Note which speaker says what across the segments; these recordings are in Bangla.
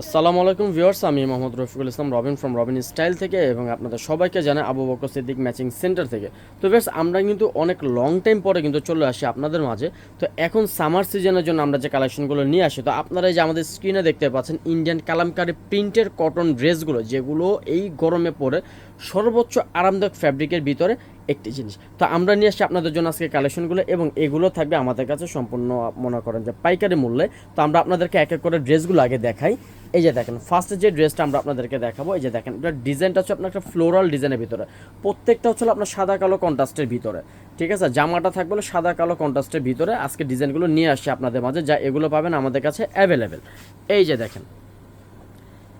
Speaker 1: আসসালামু আলাইকুম ভিউয়ার্স, আমি মোহাম্মদ রফিকুল ইসলাম, রবিন ফ্রম রবিন স্টাইল থেকে এবং আপনাদের সবাইকে জানাই আবু বকর সিদ্দিক ম্যাচিং সেন্টার থেকে। তো ভিউয়ার্স, আমরা কিন্তু অনেক লং টাইম পরে কিন্তু চলে আসি আপনাদের মাঝে। তো এখন সামার সিজনের জন্য আমরা যে কালেকশনগুলো নিয়ে আসি, তো আপনারা এই যে আমাদের স্ক্রিনে দেখতে পাচ্ছেন ইন্ডিয়ান কালামকারি প্রিন্টের কটন ড্রেসগুলো যেগুলো এই গরমে পরে সর্বোচ্চ আরামদায়ক ফ্যাব্রিকের ভিতরে একটি জিনিস। তো আমরা নিয়ে আসছি আপনাদের জন্য আজকে কালেকশনগুলো এবং এগুলো থাকবে আমাদের কাছে সম্পূর্ণ মনে করেন যে পাইকারি মূল্যে। তো আমরা আপনাদেরকে এক এক করে ড্রেসগুলো আগে দেখাই। এই যে দেখেন ফার্স্টে যে ড্রেসটা আমরা আপনাদেরকে দেখাবো, এই যে দেখেন এটার ডিজাইনটা হচ্ছে আপনার একটা ফ্লোরাল ডিজাইনের ভিতরে। প্রত্যেকটা হচ্ছে আপনার সাদা, কালো কন্ট্রাস্টের ভিতরে। ঠিক আছে? জামাটা থাকবে সাদা, কালো কন্ট্রাস্টের ভিতরে। আজকে ডিজাইনগুলো নিয়ে আসছে আপনাদের মাঝে, যা এগুলো পাবেন আমাদের কাছে অ্যাভেলেবেল এই যে দেখেন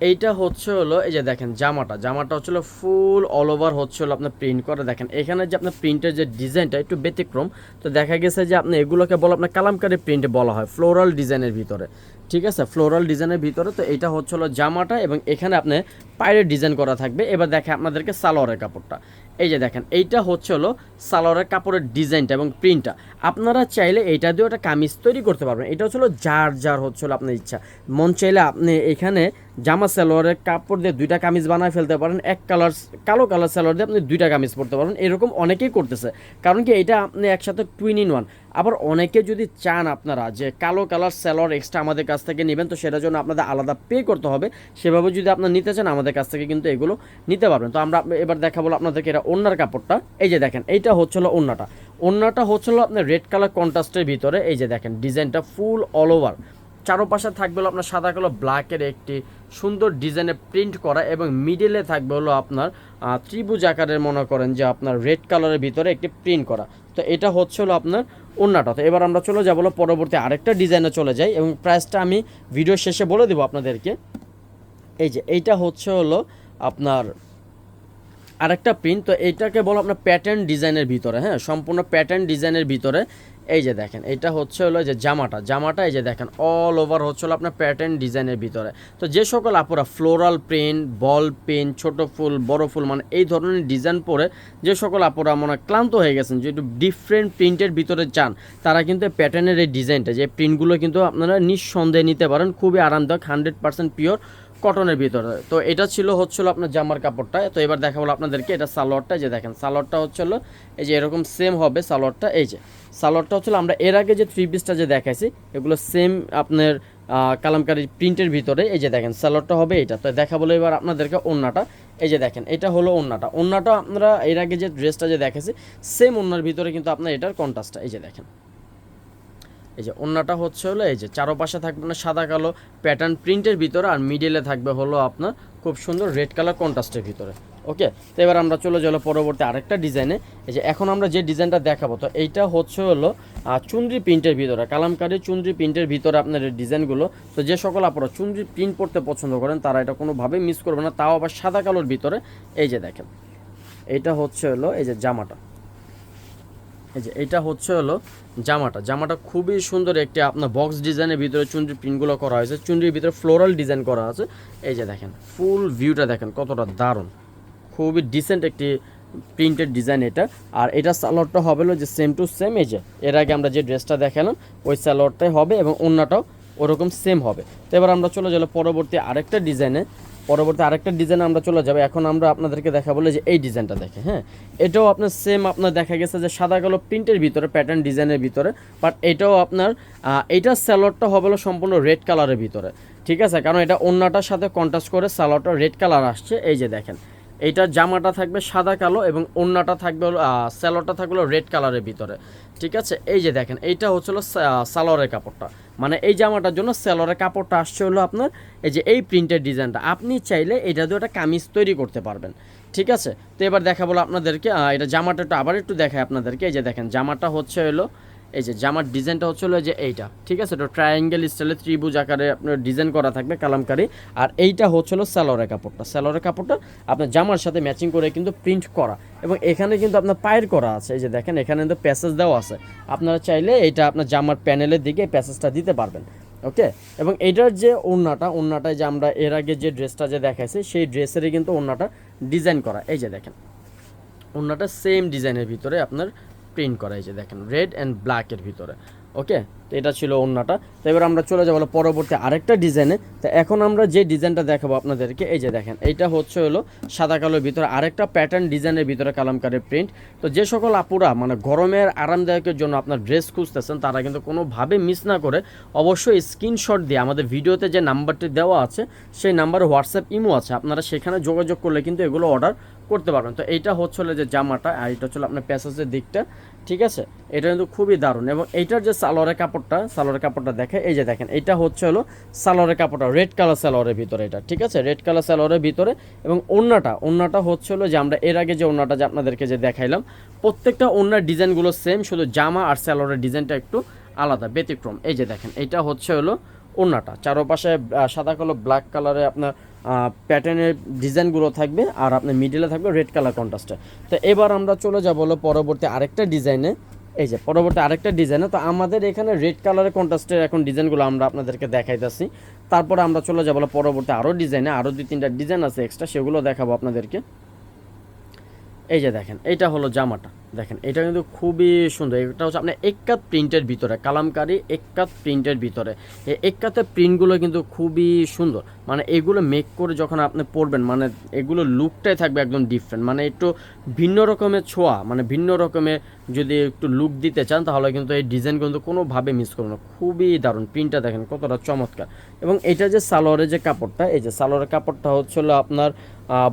Speaker 1: এইটা হচ্ছে হলো, এই যে দেখেন জামাটা জামাটা হচ্ছে হলো ফুল অল ওভার হচ্ছে হলো আপনার প্রিন্ট করে। দেখেন, এখানে যে আপনার প্রিন্টের যে ডিজাইনটা একটু ব্যতিক্রম, তো দেখা গেছে যে আপনি এগুলোকে বলে আপনার কালামকারি প্রিন্ট বলা হয় ফ্লোরাল ডিজাইনের ভিতরে। ঠিক আছে? ফ্লোরাল ডিজাইনের ভিতরে, তো এটা হচ্ছে হলো জামাটা এবং এখানে আপনি পায়ের ডিজাইন করা থাকবে। এবার দেখে আপনাদেরকে সালোয়ারের কাপড়টা। এই যে দেখেন, এইটা হচ্ছে হলো সালোয়ারের কাপড়ের ডিজাইনটা এবং প্রিন্টটা আপনারা চাইলে এইটা দিয়ে একটা কামিজ তৈরি করতে পারবেন। এটা হচ্ছে হলো যার যার হচ্ছে হলো আপনার ইচ্ছা। মন চাইলে আপনি এখানে জামা সালোয়ারের কাপড় দিয়ে দুইটা কামিজ বানায় ফেলতে পারেন। এক কালার কালো কালার সালোয়ার দিয়ে আপনি দুইটা কামিজ পরতে পারেন। এরকম অনেকেই করতেছে। কারণ কি এটা আপনি একসাথে টুইন ইন ওয়ান আবার অনেকে যদি চান আপনারা যে কালো কালার সালোয়ার এক্সট্রা আমাদের কাছ থেকে নেবেন, তো সেটার জন্য আপনাদের আলাদা পে করতে হবে। সেভাবে যদি আপনার নিতে চান, আমাদের কাছ থেকে কিন্তু এগুলো নিতে পারবেন। তো আমরা এবার দেখাবো আপনাদেরকে এটা ওন্নার কাপড়টা। এই যে দেখেন, এইটা হচ্ছে হলো ওন্নাটা। ওন্নাটা হচ্ছে হলো আপনার রেড কালার কন্ট্রাস্টের ভিতরে, এই যে দেখেন ডিজাইনটা ফুল অল ওভার চারোপাশে থাকবে হলো আপনার সাদা কালো ব্ল্যাকের একটি সুন্দর ডিজাইনে প্রিন্ট করা এবং মিডিলে থাকবে হলো আপনার ত্রিভুজ আকারের মনে করেন যে আপনার রেড কালারের ভিতরে একটি প্রিন্ট করা। তো এটা হচ্ছে হলো আপনার অন্যটা তো এবার আমরা চলে যাব পরবর্তী আরেকটা ডিজাইনে চলে যাই এবং প্রাইসটা আমি ভিডিও শেষে বলে দেবো আপনাদেরকে। এই যে, এইটা হচ্ছে হলো আপনার আরেকটা প্রিন্ট তো এইটাকে বলো আপনার প্যাটার্ন ডিজাইনের ভিতরে হ্যাঁ সম্পূর্ণ প্যাটার্ন ডিজাইনের ভিতরে এই যে দেখেন, এটা হচ্ছে হলো যে জামাটা। জামাটা এই যে দেখেন অল ওভার হচ্ছে হলো আপনার প্যাটার্ন ডিজাইনের ভিতরে। তো যে সকল আপুরা ফ্লোরাল প্রিন্ট বল পেন ছোট ফুল, বড় ফুল মানে এই ধরনের ডিজাইন পরে যে সকল আপুরা মনে ক্লান্ত হয়ে গেছেন যে একটু ডিফারেন্ট প্রিন্টের ভিতরে চান, তারা কিন্তু প্যাটার্নের এই ডিজাইনটা যে প্রিন্টগুলো কিন্তু আপনারা নিঃসন্দেহে নিতে পারেন, খুবই আরামদায়ক হান্ড্রেড পার্সেন্ট পিওর কটনের ভিতরে। তো এটা ছিল হচ্ছিল আপনার জামার কাপড়টা। তো এবার দেখা হলো আপনাদেরকে এটা সালোয়ারটা যে দেখেন, সালোয়ারটা হচ্ছিল, এই যে এরকম সেম হবে সালোয়ারটা, এই যে। সালোয়ারটা হচ্ছিল, আমরা এর আগে যে থ্রি পিসটা যে দেখাইছি, এগুলো সেম আপনার কালামকারি প্রিন্টের ভিতরে, এই যে দেখেন, সালোয়ারটা হবে এটা। তো দেখা বলে এবার আপনাদেরকে ওন্নাটা, এই যে দেখেন, এটা হলো ওন্নাটা। ওন্নাটা আপনারা এর আগে যে ড্রেসটা যে দেখেছি সেম ওন্নার ভিতরে কিন্তু আপনার এটার কন্ট্রাস্টটা এই যে দেখেন। এই যে অন্যটা হচ্ছে হলো, এই যে চারোপাশে থাকবে না সাদা কালো প্যাটার্ন প্রিন্টের ভিতরে আর মিডিলে থাকবে হলো আপনার খুব সুন্দর রেড কালার কন্ট্রাস্টের ভিতরে। ওকে তো এবার আমরা চলে যাব পরবর্তী আরেকটা ডিজাইনে এই যে এখন আমরা যে ডিজাইনটা দেখাবো, তো এইটা হচ্ছে হলো চুনরি প্রিন্টের ভিতরে, কালামকারি চুনরি প্রিন্টের ভিতরে আপনার ডিজাইনগুলো তো যে সকল আপনারা চুনরি প্রিন্ট পড়তে পছন্দ করেন, তারা এটা কোনোভাবেই মিস করবে না। তাও আবার সাদা কালোর ভিতরে, এই যে দেখেন, এইটা হচ্ছে হলো, এই যে জামাটা। এই যে এটা হচ্ছে হলো জামাটা। জামাটা খুবই সুন্দর একটি আপনার বক্স ডিজাইনের ভিতরে চুনরি প্রিন্টগুলো করা হয়েছে। চুনরির ভিতরে ফ্লোরাল ডিজাইন করা আছে। এই যে দেখেন ফুল ভিউটা দেখেন কতটা দারুণ। খুবই ডিসেন্ট একটি প্রিন্টেড ডিজাইন এটা। আর এটা সালোয়ারটা হবে হলো যে সেম টু সেম এই যে এর আগে আমরা যে ড্রেসটা দেখালাম, ওই সালোয়ারটাই হবে এবং অন্যটাও ওরকম সেম হবে। তো এবার আমরা চলে যাব পরবর্তী আরেকটা ডিজাইনে পরবর্তী আরেকটা ডিজাইন আমরা চলে যাব। এখন আমরা আপনাদেরকে দেখা বলে যে এই ডিজাইনটা দেখে হ্যাঁ? এটাও আপনার সেম আপনার দেখা গেছে যে সাদা কালো প্রিন্টের ভিতরে প্যাটার্ন ডিজাইনের ভিতরে বাট এটাও আপনার আহ, স্যালোডটা হবে সম্পূর্ণ রেড কালারের ভিতরে ঠিক আছে? কারণ এটা অন্যটার সাথে কন্ট্রাস্ট করে স্যালোডটা রেড কালার আসছে। এই যে দেখেন এইটার জামাটা থাকবে সাদা কালো এবং ওন্নাটা থাকবে হলো স্যালোয়ারটা থাকবে রেড কালারের ভিতরে। ঠিক আছে? এই যে দেখেন, এইটা হচ্ছিল সালোয়ারের কাপড়টা। মানে এই জামাটার জন্য স্যালোয়ারের কাপড়টা আসছে হলো আপনার, এই যে এই প্রিন্টের ডিজাইনটা। আপনি চাইলে এটা দিয়ে একটা কামিজ তৈরি করতে পারবেন। ঠিক আছে? তো এবার দেখা বলো আপনাদেরকে এটা জামাটা একটু আবার একটু দেখায় আপনাদেরকে। এই যে দেখেন, জামাটা হচ্ছে হলো এই যে জামার ডিজাইনটা হচ্ছে হলো যে এইটা, ঠিক আছে? তো ট্রায়াঙ্গেল স্টাইলে ত্রিভুজ আকারে আপনার ডিজাইন করা থাকবে কালামকারি। আর এইটা হচ্ছে হলো স্যালোয়ারের কাপড়টা। স্যালোয়ারের কাপড়টা আপনার জামার সাথে ম্যাচিং করে কিন্তু প্রিন্ট করা। এবং এখানে কিন্তু আপনার পায়ের করা আছে। এই যে দেখেন, এখানে কিন্তু প্যাসেজ দেওয়া আছে। আপনারা চাইলে এটা আপনার জামার প্যানেলের দিকে প্যাসেজটা দিতে পারবেন। ওকে? এবং এটার যে ওড়নাটা, ওড়নাটায় যে আমরা এর আগে যে ড্রেসটা যে দেখাইছি, সেই ড্রেসেরই কিন্তু ওড়নাটা ডিজাইন করা। এই যে দেখেন, ওড়নাটা সেম ডিজাইনের ভিতরে আপনার প্রিন্ট করা যে দেখেন রেড অ্যান্ড ব্ল্যাকের ভিতরে। ওকে তো এটা ছিল ওন্নাটা তো এবার আমরা চলে যাব পরবর্তী আরেকটা ডিজাইনে তো এখন আমরা যে ডিজাইনটা দেখাবো আপনাদেরকে, এই যে দেখেন, এইটা হচ্ছে হলো সাদা কালোর ভিতরে আরেকটা প্যাটার্ন ডিজাইনের ভিতরে কালামকারের প্রিন্ট তো যে সকল আপুরা মানে গরমের আরামদায়কের জন্য আপনার ড্রেস খুঁজতেছেন, তারা কিন্তু কোনোভাবে মিস না করে অবশ্যই স্ক্রিনশট দিয়ে আমাদের ভিডিওতে যে নাম্বারটি দেওয়া আছে, সেই নাম্বারে হোয়াটসঅ্যাপ ইমো আছে। আপনারা সেখানে যোগাযোগ করলে কিন্তু এগুলো অর্ডার করতে পারবেন। তো এইটা হচ্ছে হলো যে জামাটা আর এটা হচ্ছে আপনার প্যাসেজের দিকটা, ঠিক আছে? এটা কিন্তু খুবই দারুণ এবং এইটার যে সালোয়ারের কাপড়টা সালোয়ারের কাপড়টা দেখে, এই যে দেখেন এটা হচ্ছে হলো সালোয়ারের কাপড়টা, রেড কালার সালোয়ারের ভিতরে এটা, ঠিক আছে? রেড কালার সালোয়ারের ভিতরে এবং ওন্নাটা ওন্নাটা হচ্ছে হলো যে আমরা এর আগে যে ওন্নাটা যে আপনাদেরকে যে দেখাইলাম, প্রত্যেকটা ওন্নার ডিজাইনগুলো সেম শুধু জামা আর সালোয়ারের ডিজাইনটা একটু আলাদা, ব্যতিক্রম। এই যে দেখেন এটা হচ্ছে হলো ওন্নাটা, চারোপাশে সাদা কালো ব্ল্যাক কালারে আপনার প্যাটার্নের ডিজাইনগুলো থাকবে আর আপনার মিডিলে থাকবে রেড কালার কন্ট্রাস্টে তো এবার আমরা চলে যাব হলো পরবর্তী আরেকটা ডিজাইনে এই যে, পরবর্তী আরেকটা ডিজাইনে তো আমাদের এখানে রেড কালারের কন্ট্রাস্টের এখন ডিজাইনগুলো আমরা আপনাদেরকে দেখাইতেছি। তারপরে আমরা চলে যাব পরবর্তী আরও ডিজাইনে আরও দুই তিনটা ডিজাইন আছে এক্সট্রা সেগুলো দেখাবো আপনাদেরকে। এই যে দেখেন, এইটা হলো জামাটা। দেখেন, এটা কিন্তু খুবই সুন্দর। এটা হচ্ছে আপনার এক্কাত প্রিন্টের ভিতরে, কালামকারি এক্কাত প্রিন্টের ভিতরে। এই এক্কাতের প্রিন্টগুলো কিন্তু খুবই সুন্দর। মানে এগুলো মেক করে যখন আপনি পরবেন মানে এগুলো লুকটাই থাকবে একদম ডিফারেন্ট মানে একটু ভিন্ন রকমের ছোঁয়া মানে ভিন্ন রকমের যদি একটু লুক দিতে চান, তাহলে কিন্তু এই ডিজাইন কিন্তু কোনোভাবে মিস করবে না। খুবই দারুণ। প্রিন্টটা দেখেন, কতটা চমৎকার। এবং এটা যে সালোয়ারের যে কাপড়টা, এই যে সালোয়ারের কাপড়টা হচ্ছে হলো আপনার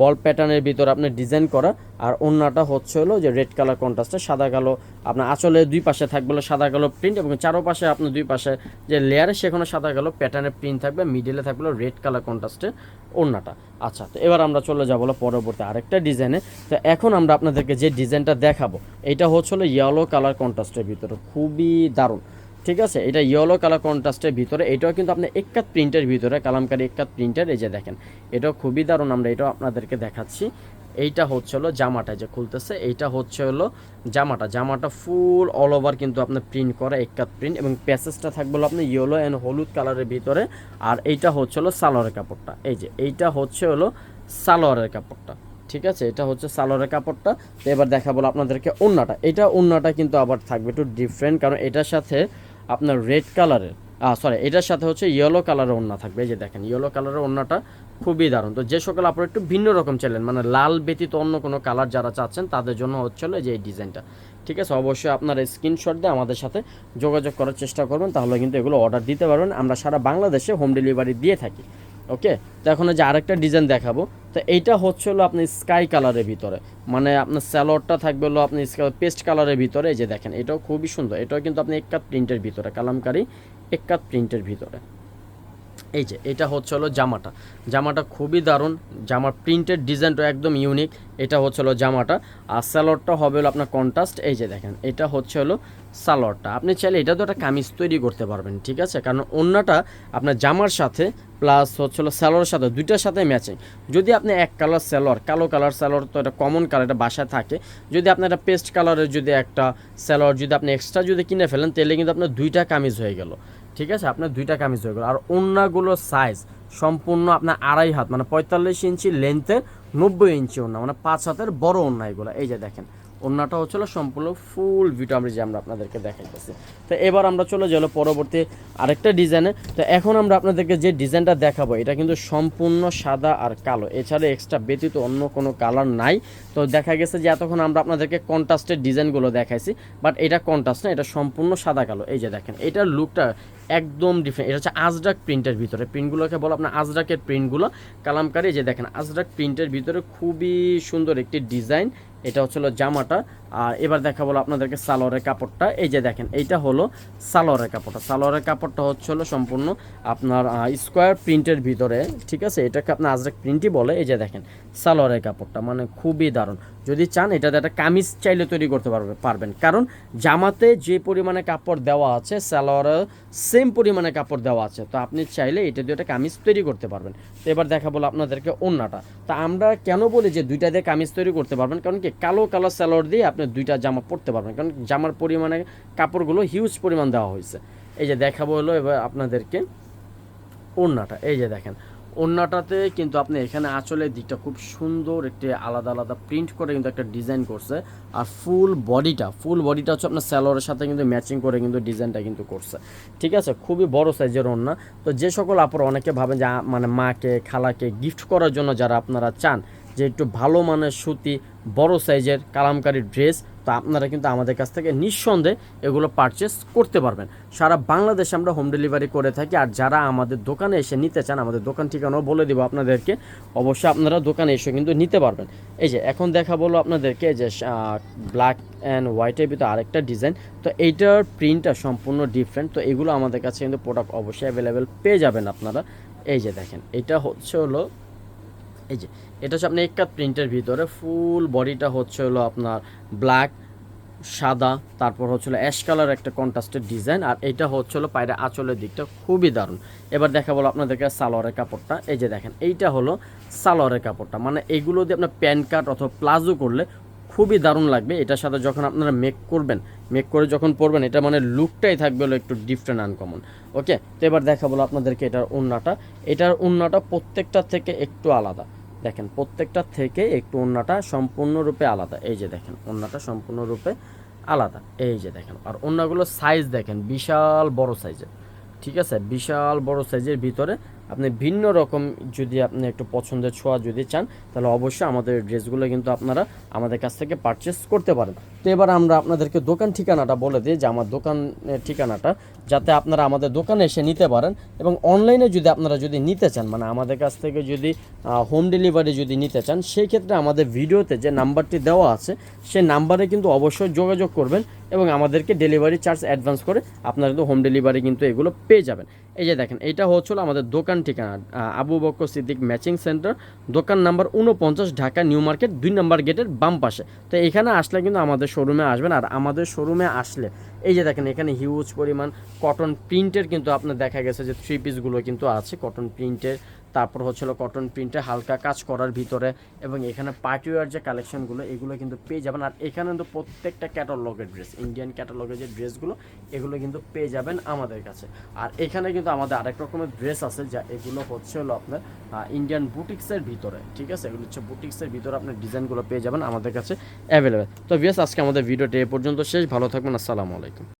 Speaker 1: বল প্যাটার্নের ভিতরে আপনার ডিজাইন করা, আর অন্যটা হচ্ছে হলো যে রেড কালার কন্ট্রাস্টে সাদা কালো আপনার আঁচলে দুই পাশে থাকবে সাদা কালো প্রিন্ট এবং চারোপাশে আপনার দুই পাশে যে লেয়ারে সেখানে সাদা কালো প্যাটার্নের প্রিন্ট থাকবে মিডিলে থাকবে রেড কালার কন্ট্রাস্টে ওড়নাটা। আচ্ছা তো এবার আমরা চলে যাব পরবর্তী আরেকটা ডিজাইনে তো এখন আমরা আপনাদেরকে যে ডিজাইনটা দেখাবো, এটা হচ্ছে ইয়েলো কালার কন্ট্রাস্টের ভিতরে। খুবই দারুণ। ঠিক আছে? এটা ইয়েলো কালার কন্ট্রাস্টের ভিতরে, এটাও কিন্তু আপনি একাত প্রিন্টের ভিতরে, কালামকারি একাত প্রিন্টের এই যে দেখেন, এটাও খুবই দারুণ। আমরা এটাও আপনাদেরকে দেখাচ্ছি। এইটা হচ্ছে হলো জামাটা যে খুলতেছে, এইটা হচ্ছে হলো জামাটা। জামাটা ফুল অল ওভার কিন্তু আপনার প্রিন্ট করা একাত প্রিন্ট এবং প্যাসেজটা থাকবে হলো আপনার ইয়েলো অ্যান্ড হলুদ কালারের ভিতরে। আর এইটা হচ্ছে হলো সালোয়ারের কাপড়টা। এই যে, এইটা হচ্ছে হলো সালোয়ারের কাপড়টা। ঠিক আছে? এটা হচ্ছে সালোয়ারের কাপড়টা। তো এবার দেখাবো আপনাদেরকে ওন্নাটা এটা ওন্নাটা কিন্তু আবার থাকবে একটু ডিফারেন্ট কারণ এটার সাথে আপনার রেড কালারের সরি এটার সাথে হচ্ছে ইয়েলো কালারের ওন্না থাকবে। এই যে দেখেন ইয়েলো কালারের ওন্নাটা খুবই দারুণ। তো যে সকল আপনারা একটু ভিন্ন রকম চাইলেন মানে লাল ব্যতীত অন্য কোনো কালার যারা চাচ্ছেন, তাদের জন্য হচ্ছিল যে এই ডিজাইনটা ঠিক আছে, অবশ্যই আপনারা স্ক্রিনশট দিয়ে আমাদের সাথে যোগাযোগ করার চেষ্টা করবেন, তাহলে কিন্তু এগুলো অর্ডার দিতে পারবেন। আমরা সারা বাংলাদেশে হোম ডেলিভারি দিয়ে থাকি। ওকে তো এখন যে আরেকটা ডিজাইন দেখাবো। তো এইটা হচ্ছে হলো আপনি স্কাই কালারের ভিতরে। মানে আপনার স্যালোয়ারটা থাকবে হলো আপনি পেস্ট কালারের ভিতরে। এই যে দেখেন, এটাও খুবই সুন্দর। এটাও কিন্তু আপনি একাত প্রিন্টের ভিতরে, কালামকারি। একাত প্রিন্টের ভিতরে। এই যে, এটা হচ্ছে হলো জামাটা। জামাটা খুবই দারুণ, জামার প্রিন্টের ডিজাইনটা একদম ইউনিক এটা হচ্ছে হলো জামাটা। আর সালোয়ারটা হবে হলো আপনার কন্ট্রাস্ট এই যে দেখেন, এটা হচ্ছে হলো সালোয়ারটা। আপনি চাইলে এটা তো একটা কামিজ তৈরি করতে পারবেন, ঠিক আছে? কারণ অন্যটা আপনার জামার সাথে প্লাস হচ্ছে হলো স্যালোয়ারের সাথে, দুইটার সাথে ম্যাচিং যদি আপনি এক কালার স্যালোয়ার কালো কালার স্যালোয়ার তো এটা কমন কালার এটা বাসায় থাকে। যদি আপনার একটা পেস্ট কালারের যদি একটা স্যালোয়ার যদি আপনি এক্সট্রা যদি কিনে ফেলেন, তাহলে কিন্তু আপনার দুইটা কামিজ হয়ে গেল। ঠিক আছে? আপনার দুইটা কামিজ হয়ে গেল। আর অন্যগুলো সাইজ সম্পূর্ণ আপনার আড়াই হাত মানে পঁয়তাল্লিশ ইঞ্চি লেন্থের নব্বই ইঞ্চি অন্য মানে পাঁচ হাতের বড় ওন্না এগুলো। এই যে দেখেন ওন্নাটা হচ্ছিল সম্পূর্ণ ফুল ভিটামিন যে আমরা আপনাদেরকে দেখাইতেছি। তো এবার আমরা চলে গেলো পরবর্তী আরেকটা ডিজাইনে। তো এখন আমরা আপনাদেরকে যে ডিজাইনটা দেখাবো, এটা কিন্তু সম্পূর্ণ সাদা আর কালো। এছাড়া এক্সট্রা ব্যতীত অন্য কোনো কালার নাই। তো দেখা গেছে যে এতক্ষণ আমরা আপনাদেরকে কন্ট্রাস্টের ডিজাইনগুলো দেখাইছি বাট এটা কন্ট্রাস্ট না, এটা সম্পূর্ণ সাদা কালো। এই যে দেখেন, এটার লুকটা একদম ডিফারেন্ট এটা হচ্ছে আজরাক প্রিন্টের ভিতরে। প্রিন্টগুলোকে বলো আপনার আজরাকের প্রিন্টগুলো কালামকারি যে দেখেন আজরাক প্রিন্টের ভিতরে খুবই সুন্দর একটি ডিজাইন। এটা হচ্ছিল জামাটা। আর এবার দেখা বলো আপনাদেরকে সালোয়ারের কাপড়টা। এই যে দেখেন, এইটা হলো সালোয়ারের কাপড়টা। সালোয়ারের কাপড়টা হচ্ছে হলো সম্পূর্ণ আপনার স্কোয়ার প্রিন্টের ভিতরে, ঠিক আছে? এটাকে আপনার আজরাক প্রিন্টই বলে, এই যে দেখেন, সালোয়ারের কাপড়টা মানে খুবই দারুণ। যদি চান, এটাতে একটা কামিজ চাইলে তৈরি করতে পারবে, পারবেন। কারণ জামাতে যে পরিমাণে কাপড় দেওয়া আছে, সালোয়ারে সেম পরিমাণে কাপড় দেওয়া আছে। তো আপনি চাইলে এটা দিয়ে একটা কামিজ তৈরি করতে পারবেন। তো এবার দেখা বলো আপনাদেরকে অন্যটা তো আমরা কেন বলি যে দুইটা দিয়ে কামিজ তৈরি করতে পারবেন? কারণ কি? কালো কালো সালোয়ার দিয়ে আপনি দুইটা জামা পরতে পারবেন, কারণ জামার পরিমাণে কাপড়গুলো হিউজ পরিমাণ দেওয়া হয়েছে। এই যে দেখাবো হলো এবার আপনাদেরকে ওড়নাটা। এই যে দেখেন, ওড়নাটাতে কিন্তু আপনি এখানে আঁচলের দিকটা খুব সুন্দর একটি আলাদা আলাদা প্রিন্ট করে কিন্তু একটা ডিজাইন করছে। আর ফুল বডিটা ফুল বডিটা হচ্ছে আপনার স্যালোয়ারের সাথে কিন্তু ম্যাচিং করে কিন্তু ডিজাইনটা কিন্তু করছে। ঠিক আছে? খুবই বড় সাইজের ওড়না। তো যে সকল আপুরা অনেকে ভাবেন যে মানে মাকে, খালাকে গিফট করার জন্য যারা আপনারা চান, যে একটু ভালো মানের সুতি বড় সাইজের কালামকারী ড্রেস, তো আপনারা কিন্তু আমাদের কাছ থেকে নিঃসন্দেহে এগুলো পারচেস করতে পারবেন। সারা বাংলাদেশে আমরা হোম ডেলিভারি করে থাকি, আর যারা আমাদের দোকানে এসে নিতে চান, আমাদের দোকান ঠিকানাও বলে দিব আপনাদেরকে, অবশ্যই আপনারা দোকানে এসে কিন্তু নিতে পারবেন। এই যে, এখন দেখা বলো আপনাদেরকে যে ব্ল্যাক অ্যান্ড হোয়াইটের ভিতরে আরেকটা ডিজাইন তো এইটার প্রিন্টটা সম্পূর্ণ ডিফারেন্ট তো এগুলো আমাদের কাছে কিন্তু প্রোডাক্ট অবশ্যই অ্যাভেলেবেল পেয়ে যাবেন আপনারা। এই যে দেখেন, এটা হচ্ছে হলো এই যে, এটা হচ্ছে আপনার একটা প্রিন্টের ভিতরে ফুল বডিটা হচ্ছে হলো আপনার ব্ল্যাক সাদা, তারপর হচ্ছে হলো অ্যাশ কালার একটা কন্ট্রাস্টের ডিজাইন আর এটা হচ্ছিল পায়রা আঁচলের দিকটা খুবই দারুণ। এবার দেখা বলো আপনাদেরকে সালোয়ারের কাপড়টা। এই যে দেখেন, এইটা হলো সালোয়ারের কাপড়টা। মানে এগুলো দিয়ে আপনার প্যান্ট কাট অথবা প্লাজো করলে খুবই দারুণ লাগবে। এটার সাথে যখন আপনারা মেক করবেন মেক করে যখন পরবেন, এটা মানে লুকটাই থাকবে হলো একটু ডিফারেন্ট আনকমন ওকে তো এবার দেখা বলো আপনাদেরকে এটার ওন্নাটা। এটার ওন্নাটা প্রত্যেকটা থেকে একটু আলাদা। দেখেন, প্রত্যেকটা থেকে একটু ওন্নাটা সম্পূর্ণরূপে আলাদা। এই যে দেখেন, ওন্নাটা সম্পূর্ণরূপে আলাদা। এই যে দেখেন, আর ওন্নাগুলো সাইজ দেখেন, বিশাল বড় সাইজের ঠিক আছে? বিশাল বড় সাইজের ভিতরে আপনি ভিন্ন রকম যদি আপনি একটু পছন্দের ছোঁয়া যদি চান, তাহলে অবশ্যই আমাদের ড্রেসগুলো কিন্তু আপনারা আমাদের কাছ থেকে পারচেস করতে পারেন। তো এবার আমরা আপনাদেরকে দোকান ঠিকানাটা বলে দিই, যে আমার দোকানের ঠিকানাটা, যাতে আপনারা আমাদের দোকানে এসে নিতে পারেন এবং অনলাইনে যদি আপনারা যদি নিতে চান মানে আমাদের কাছ থেকে যদি হোম ডেলিভারি যদি নিতে চান, সেই ক্ষেত্রে আমাদের ভিডিওতে যে নাম্বারটি দেওয়া আছে, সেই নাম্বারে কিন্তু অবশ্যই যোগাযোগ করবেন। এবং আমাদেরকে ডেলিভারি চার্জ অ্যাডভান্স করে আপনারা কিন্তু হোম ডেলিভারি কিন্তু এগুলো পেয়ে যাবেন। এই যে দেখেন এটা হচ্ছিল আমাদের দোকান ঠিকানা আবু বক্কর সিদ্দিক ম্যাচিং সেন্টার দোকান নাম্বার উনপঞ্চাশ ঢাকা, নিউ মার্কেট, দুই নাম্বার গেটের বাম পাশে। তো এখানে আসলে কিন্তু আমাদের শোরুমে আসবেন, আর আমাদের শোরুমে আসলে, এই যে দেখেন, এখানে হিউজ পরিমাণ কটন প্রিন্টের কিন্তু আপনার দেখা গেছে যে থ্রি পিসগুলো কিন্তু আছে কটন প্রিন্টের তারপর হচ্ছিল কটন প্রিন্টে হালকা কাজ করার ভিতরে এবং এখানে পার্টিওয়ার যে কালেকশনগুলো এগুলো কিন্তু পেয়ে যাবেন। আর এখানে কিন্তু প্রত্যেকটা ক্যাটালগের ড্রেস ইন্ডিয়ান ক্যাটালগের যে ড্রেসগুলো এগুলো কিন্তু পেয়ে যাবেন আমাদের কাছে। আর এখানে কিন্তু আমাদের আরেক রকমের ড্রেস আছে, যা এগুলো হচ্ছে হলো আপনার ইন্ডিয়ান বুটিক্সের ভিতরে, ঠিক আছে? এগুলো হচ্ছে বুটিক্সের ভিতরে আপনার ডিজাইনগুলো পেয়ে যাবেন আমাদের কাছে অ্যাভেলেবেল তো বিয়াস আজকে আমাদের ভিডিওটি এ পর্যন্ত শেষ। ভালো থাকবেন, আসসালামু আলাইকুম।